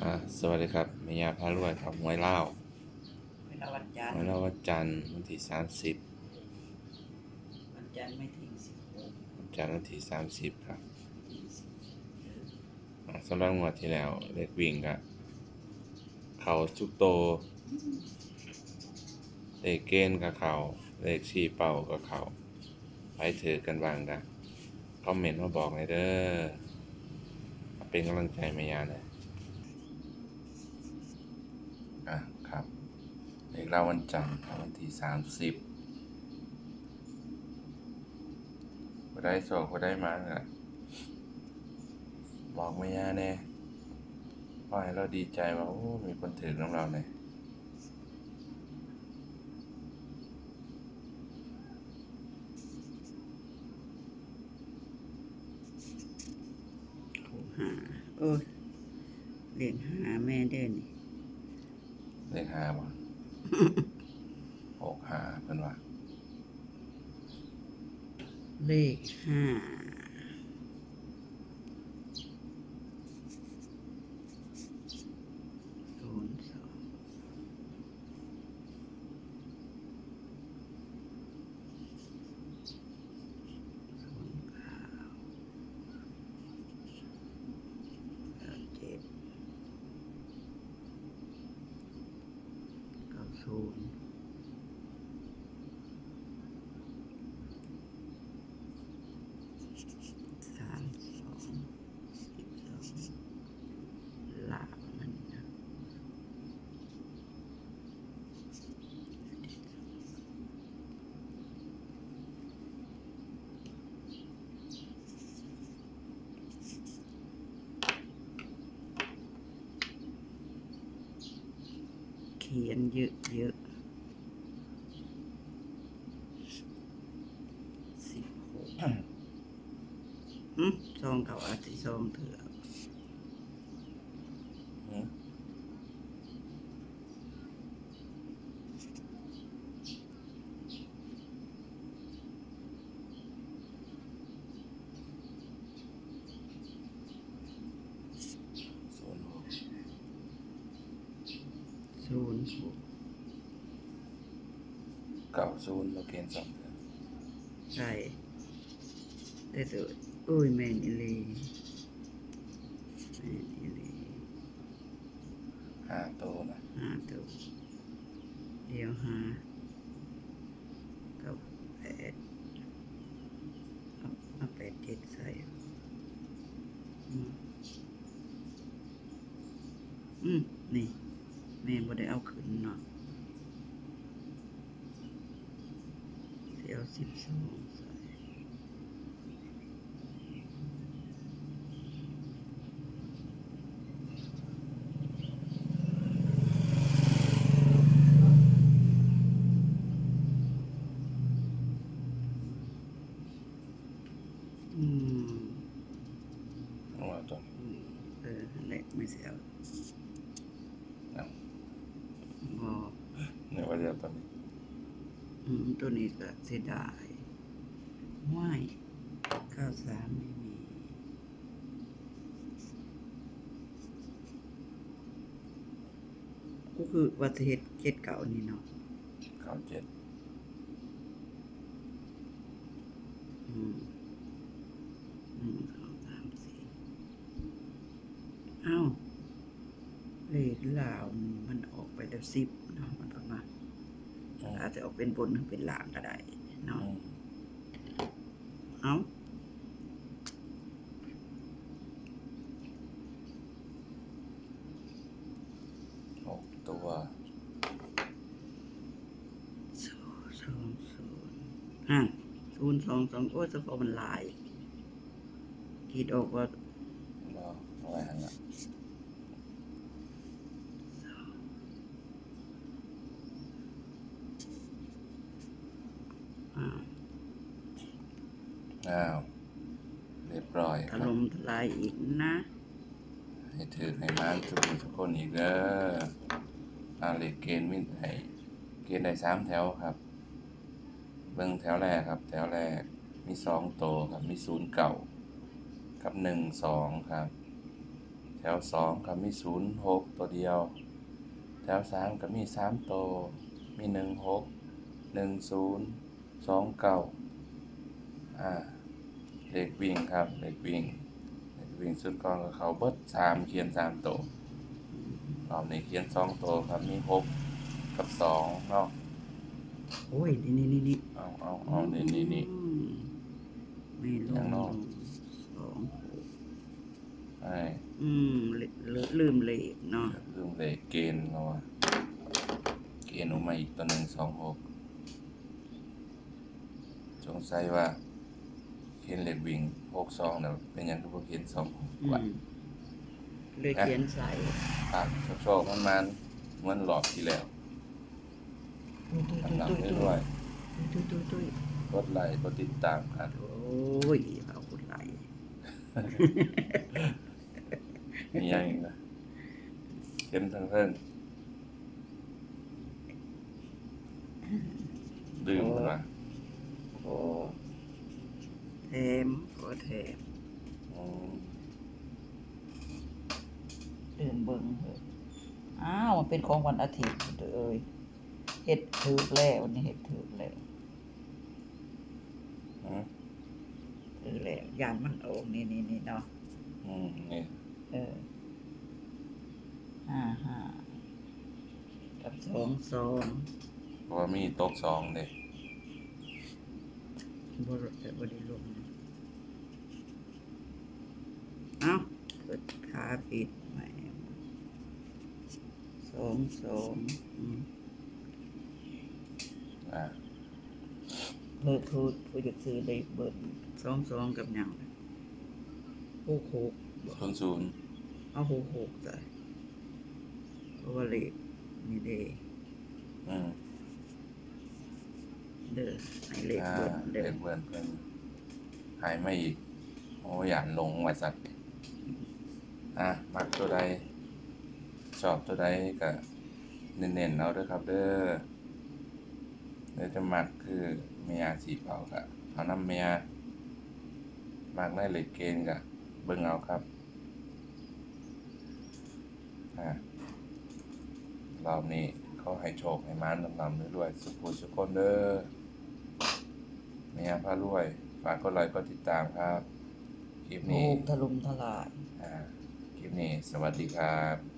อ่าสวัสดีครับเมียาพารวยครับหวยเล่าวเวลาวันจันทหวยร์เล่าววันจันทร์วันที่สามสิบวันจันทร์ไม่ถึงสิบหกวันจันทร์วันที่สามสิบครับถึงสิบเอออ่าสำหรับงวดที่แล้วเลขวิ่งกะเขาสุกโตเลขเกณฑ์กับเขาเลขชี้เป่ากับเขาไปถือกันบ้างนะคอมเมนต์มาบอกหน่อยเด้อเป็นกำลังใจเมียาหน่อยอะครับ เลขเล่าวันจันทร์ครับวันที่สามสิบก็ได้โศกก็ได้มาอะบอกไม่ยาแน่พอให้เราดีใจว่าโอ้มีคนถือน้ำเราเนี่ยหาโอ้ยเรียนหาแม่เดินนี่เลขห้าบ่ หกห้าเพิ่นว่า เลขห้าศูนย์สองศูนย์เก้าเก้าเจ็ดเก้าศูนย์ สามสองสิบสองลาบมันนะเขียนเยอะเยอะสิบหกอืมซองเขาอาจจะซองเถื่อ หือศูนย์หก ศูนย์หก เก้าศูนย์เราเกณฑ์สองเดือนใช่แต่ตัวอุ้ยแมนอิลีแมนอิลีห้าโตนะห้าตัวเดียวห้าเก้าแปดเอาเอาแปดเจ็ดใส่อืมอืมนี่ แม่บ่ได้เอาขึ้นเนาะเสียวสิบสองใส่อืมเอาว่าตัวนี้อืมเออเล็กไม่เสียว เอา บอก เนี่ยว่าจะเอาตัวนี้ อืม ตัวนี้ก็เสียดายว่ายข้าวสารไม่มีก็คือวัตเหตุเจ็ดเก่านี่เนาะเก้าเจ็ดอืมหนึ่งสองสามสี่เอ้าเลขลาวมันออกไปแล้วสิบเนาะมันประมาณ อืมอาจจะออกเป็นบนหรือเป็นล่างก็ได้เนาะอืมเอ้าหกตัวศูนย์สองศูนย์อะศูนย์สองสองโอ้ยสะพอมันหลายคิดออกว่า รอเอาไว้หันละ อ่าอ้าวเรียบร้อยถครับ ล่มทลายอีกนะให้ถือให้ม้านทุกคนทุกคนอีกเด้ออาเลขเกณฑ์มิไอเกณฑ์ได้สามแถวครับ เบิ่งแถวแรกครับ แถวแรกมีสองโตวครับ มีศูนย์เก่ากับหนึ่งสองครับ แถวสองก็มีศูนย์หกตัวเดียว แถวสามก็มีสามตัวมีหนึ่งหกหนึ่งศูนย์ สองเก้าอ่าเลขวิ่งครับเลขวิ่งเลขวิ่งสุดก่อนก็เขาเบิดสามเขียนสามตัวรอบนี้เขียนสองตัวครับมีหกกับสองเนาะโอ้ย นี่นี่นี่นี่เอาเอาเอานี่นี่นี่ อืมไม่ลอย่างงนอกสองหกไอ้อืมลืลืลืมเลขเนาะลืมเลขเกณฑ์เราอะเกณฑ์ออกมาอีกตัวหนึ่งสองหก สงสัยว่าเขียนเลขวิ่งหกสองเนี่ยเป็นหยังคือพวกเขียนสองหกอืว่ามเลยเขียนใส่ปากโชคๆมันมันเหมือนหลอกที่แล้วตุ้ยตุ้ยทำหนังตุ้ยได้ตุ้ด้วยยตุ้ยตุ้ยตุ้ยกดไลค์กดติดตามครับโอ้ยเอาคุณไหลมีอย่างอีกนะเข้มทั้งเพิ่งดื่มมาโอ้ แถมขอแถมอืมตื่นเบิ่งเถอะอ้าวมันเป็นของวันอาทิตย์เด้อเอ้ยเฮ็ดถูกแล้ววันนี้เฮ็ดถูกแล้วอืมถูกแล้วยานมันออกนี่นี่นี่เนาะอืมนี่เออห้าห้ากับสสอองงสองเพราะว่ามีโต๊ะสองเด็ บรแต่บริลงเอ้าเปิดขาปิดใหม่สองสองอืมอ่าเพิ่นพูดผู้จะซื้อได้เบิ่งสองสองกับหยังหกหกศูนย์ศูนย์เอาหกหกใส่เพราะว่าเลขนี่เด้อืม เด้อให้เลขอ่าเบิ่นเด็เด้อกเพื่อนเพื่อนหายไม่อีก โอ้ยานลงไว้สัตว์อะ มักตัวใด ชอบตัวใดก็เน้นๆเอาเด้อครับเด้อเดี๋ยวจะมักคือเมียสีเผากะเอาน้ำเมียมักได้เลยเกณฑ์กะเบิ่งเอาครับ อะ รอบนี้เขาให้โชคให้มานลำๆด้วยๆสุขุสุขคนเด้อ เมียพารวยฝากกดไลค์กดติดตามครับ คลิปถูนี้กถล่มทลาย อ่า คลิปนี้ สวัสดีครับ